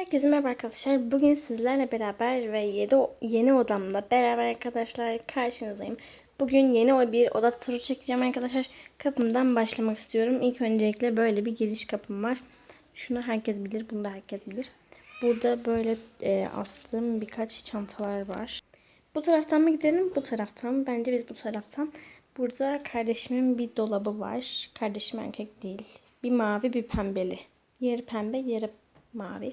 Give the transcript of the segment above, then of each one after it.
Herkese merhaba arkadaşlar. Bugün sizlerle beraber ve yedi, yeni odamla beraber arkadaşlar karşınızdayım. Bugün yeni bir oda turu çekeceğim arkadaşlar. Kapımdan başlamak istiyorum. İlk öncelikle böyle bir giriş kapım var. Şunu herkes bilir, bunu da herkes bilir. Burada böyle e, astığım birkaç çantalar var. Bu taraftan mı gidelim, bu taraftan? Bence biz bu taraftan. Burada kardeşimin bir dolabı var. Kardeşim erkek değil. Bir mavi, bir pembeli. Yarı pembe, yarı mavi.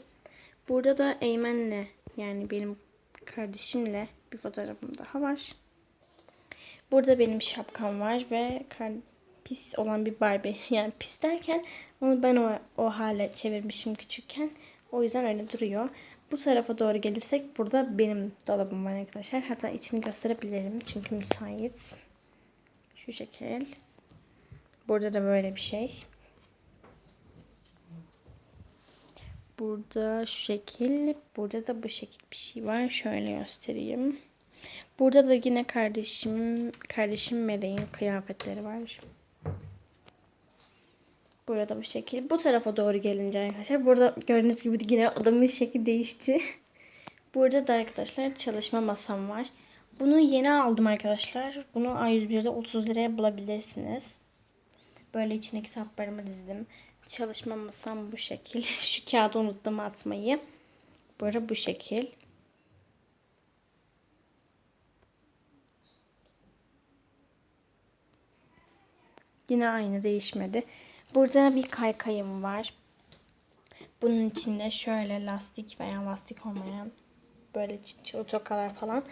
Burada da Eymen'le yani benim kardeşimle bir fotoğrafım daha var. Burada benim şapkam var ve pis olan bir Barbie. Yani pis derken onu ben o, o hale çevirmişim küçükken. O yüzden öyle duruyor. Bu tarafa doğru gelirsek burada benim dolabım var arkadaşlar. Hatta içini gösterebilirim çünkü müsait. Şu şekil. Burada da böyle bir şey. Burada şu şekil, burada da bu şekil bir şey var. Şöyle göstereyim. Burada da yine kardeşim, kardeşim Meleğin kıyafetleri var. Burada bu şekil. Bu tarafa doğru gelince arkadaşlar. Burada gördüğünüz gibi yine odamın şekli değişti. Burada da arkadaşlar çalışma masam var. Bunu yeni aldım arkadaşlar. Bunu A101'de 30 liraya bulabilirsiniz. Böyle içine kitaplarımı dizdim. Çalışma masam bu şekil. Şu kağıdı unuttum atmayı. Böyle bu şekil. Yine aynı değişmedi. Burada bir kaykayım var. Bunun içinde şöyle lastik veya lastik olmayan böyle çıt çıt tokalar falan.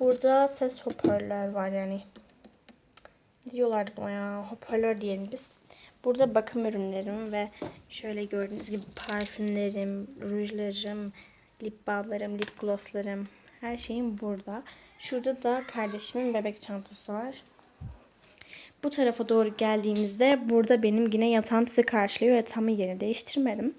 Burada ses hoparlör var yani. Ne diyorlardı buna ya? Hoparlör diyelim biz. Burada bakım ürünlerim ve şöyle gördüğünüz gibi parfümlerim, rujlarım, lip balmlarım, lip glosslarım her şeyim burada. Şurada da kardeşimin bebek çantası var. Bu tarafa doğru geldiğimizde burada benim yine yatağım sizi karşılıyor. Yatağımın yerini değiştirmedim.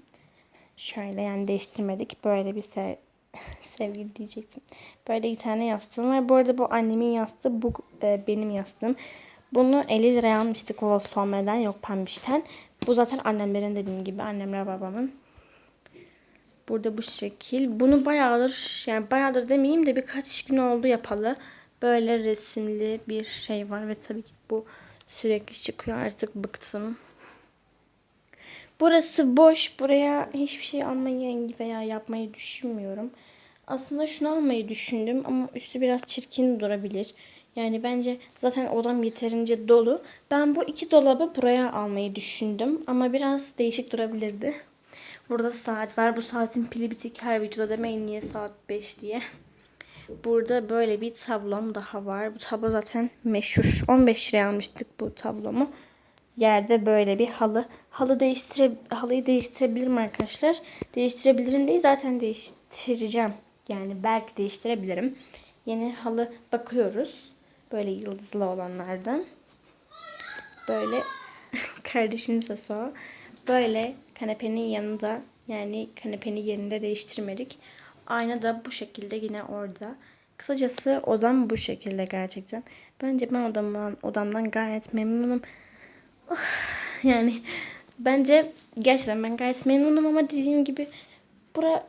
Şöyle yani değiştirmedik. Böyle bir sev sevgili diyecektim. Böyle bir tane yastığım var. Bu arada bu annemin yastığı, bu e, benim yastığım. Bunu 50 liraya almıştık o Solmer'den yok Pembiş'ten. Bu zaten annemlerin dediğim gibi annemler babamın. Burada bu şekil. Bunu bayağıdır yani bayağıdır demeyeyim de birkaç gün oldu yapalı. Böyle resimli bir şey var ve tabii ki bu sürekli çıkıyor artık bıktım. Burası boş. Buraya hiçbir şey almayı veya yapmayı düşünmüyorum. Aslında şunu almayı düşündüm ama üstü biraz çirkin durabilir. Yani bence zaten odam yeterince dolu. Ben bu iki dolabı buraya almayı düşündüm. Ama biraz değişik durabilirdi. Burada saat var. Bu saatin pili bitik her videoda demeyin niye saat 5 diye. Burada böyle bir tablom daha var. Bu tablo zaten meşhur. 15 liraya almıştık bu tablomu. Yerde böyle bir halı. Halı değiştire halıyı değiştirebilirim arkadaşlar. Değiştirebilirim değil zaten değiştireceğim. Yani belki değiştirebilirim. Yeni halı bakıyoruz. Böyle yıldızlı olanlardan. Böyle kardeşiniz de sağ. Böyle kanepenin yanında yani kanepenin yerinde değiştirmedik. Ayna da bu şekilde yine orada. Kısacası odam bu şekilde gerçekten. Bence ben odamdan, odamdan gayet memnunum. Yani bence gerçekten ben gayet memnunum ama dediğim gibi bura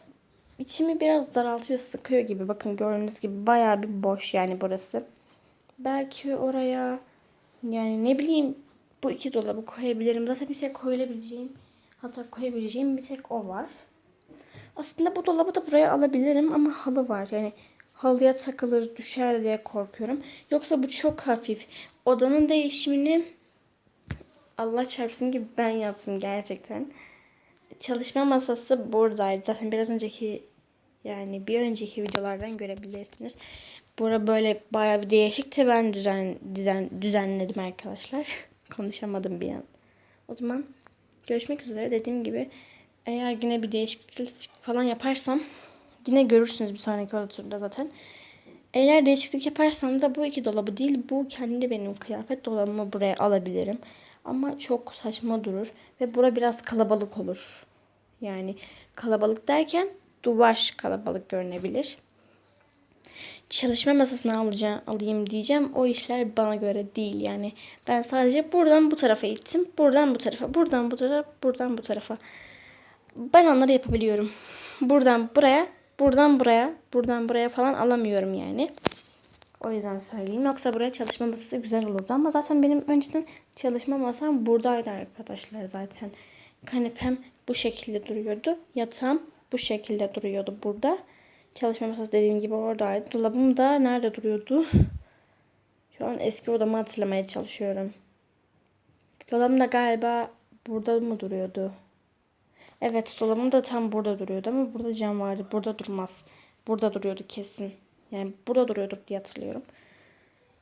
içimi biraz daraltıyor, sıkıyor gibi. Bakın gördüğünüz gibi bayağı bir boş yani burası. Belki oraya yani ne bileyim bu iki dolabı koyabilirim. Zaten bir tek koyabileceğim hatta koyabileceğim bir tek o var. Aslında bu dolabı da buraya alabilirim ama halı var. Yani halıya takılır düşer diye korkuyorum. Yoksa bu çok hafif. Odanın değişimini Allah çarpsın ki ben yaptım gerçekten. Çalışma masası buradaydı. Zaten biraz önceki yani bir önceki videolardan görebilirsiniz. Bura böyle baya bir değişikti. Ben düzen, düzen düzenledim arkadaşlar. Konuşamadım bir an. O zaman görüşmek üzere. Dediğim gibi eğer yine bir değişiklik falan yaparsam yine görürsünüz bir sonraki oturda zaten. Eğer değişiklik yaparsam da bu iki dolabı değil bu kendi benim kıyafet dolabımı buraya alabilirim. Ama çok saçma durur ve bura biraz kalabalık olur. Yani kalabalık derken duvar kalabalık görünebilir. Çalışma masasını alacağım, alayım diyeceğim. O işler bana göre değil yani. Ben sadece buradan bu tarafa ittim. Buradan bu tarafa, buradan bu tarafa, buradan bu tarafa. Ben onları yapabiliyorum. buradan buraya, buradan buraya, buradan buraya falan alamıyorum yani. O yüzden söyleyeyim. Yoksa buraya çalışma masası güzel olurdu. Ama zaten benim önceden çalışma masam buradaydı arkadaşlar zaten. Kanepem bu şekilde duruyordu. Yatağım bu şekilde duruyordu burada. Çalışma masası dediğim gibi oradaydı. Dolabım da nerede duruyordu? Şu an eski odamı hatırlamaya çalışıyorum. Dolabım da galiba burada mı duruyordu? Evet dolabım da tam burada duruyordu ama burada cam vardı. Burada durmaz. Burada duruyordu kesin. Yani burada duruyordu diye hatırlıyorum.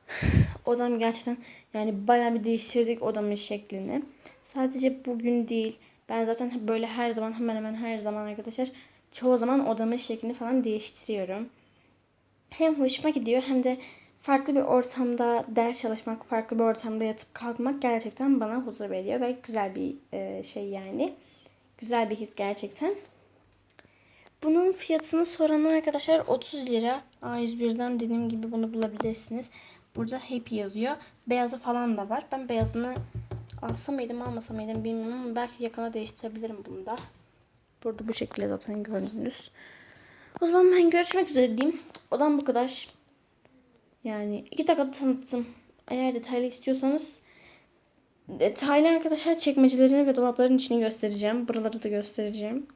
Odam gerçekten yani bayağı bir değiştirdik odamın şeklini. Sadece bugün değil. Ben zaten böyle her zaman hemen hemen her zaman arkadaşlar çoğu zaman odamın şeklini falan değiştiriyorum. Hem hoşuma gidiyor hem de farklı bir ortamda ders çalışmak, farklı bir ortamda yatıp kalkmak gerçekten bana huzur veriyor ve güzel bir e, şey yani. Güzel bir his gerçekten. Bunun fiyatını soranlar arkadaşlar 30 lira. A101'den dediğim gibi bunu bulabilirsiniz. Burada Happy yazıyor. Beyazı falan da var. Ben beyazını alsam mıydım almasam mıydım bilmiyorum ama belki yakına değiştirebilirim bunu da. Burada bu şekilde zaten gördünüz. O zaman ben görüşmek üzere diyeyim. Odam bu kadar. Yani iki dakikada tanıttım. Eğer detaylı istiyorsanız detaylı arkadaşlar çekmecelerini ve dolapların içini göstereceğim. Buraları da göstereceğim.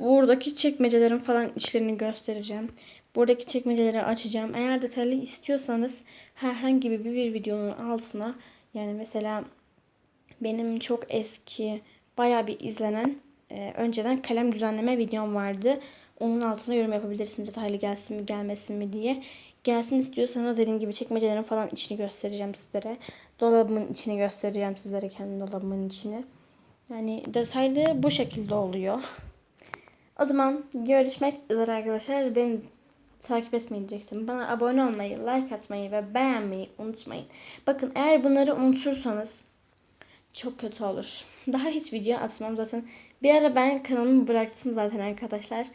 Buradaki çekmecelerin falan içlerini göstereceğim. Buradaki çekmeceleri açacağım. Eğer detaylı istiyorsanız herhangi bir, bir videonun altına yani mesela benim çok eski bayağı bir izlenen e, önceden kalem düzenleme videom vardı. Onun altına yorum yapabilirsiniz detaylı gelsin mi gelmesin mi diye. Gelsin istiyorsanız dediğim gibi çekmecelerin falan içini göstereceğim sizlere. Dolabımın içini göstereceğim sizlere kendi dolabımın içini. Yani detaylı bu şekilde oluyor. O zaman görüşmek üzere arkadaşlar. Beni takip etmeyi diyecektim. Bana abone olmayı, like atmayı ve beğenmeyi unutmayın. Bakın eğer bunları unutursanız çok kötü olur. Daha hiç video atmam zaten. Bir ara ben kanalımı bıraktım zaten arkadaşlar.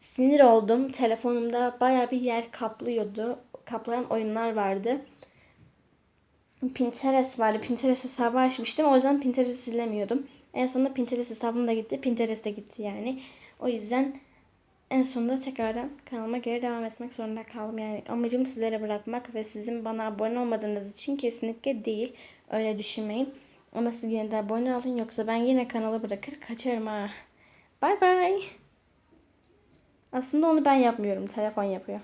Sinir oldum. Telefonumda baya bir yer kaplıyordu. Kaplayan oyunlar vardı. Pinterest vardı. Pinterest hesabı açmıştım. O yüzden Pinterest silemiyordum. En sonunda Pinterest hesabım da gitti. Pinterest de gitti yani. O yüzden en sonunda tekrardan kanalıma geri devam etmek zorunda kaldım. Yani amacım sizlere bırakmak ve sizin bana abone olmadığınız için kesinlikle değil. Öyle düşünmeyin. Ama siz yine de abone olun yoksa ben yine kanalı bırakır kaçarım ha. Bay bay. Aslında onu ben yapmıyorum. Telefon yapıyor.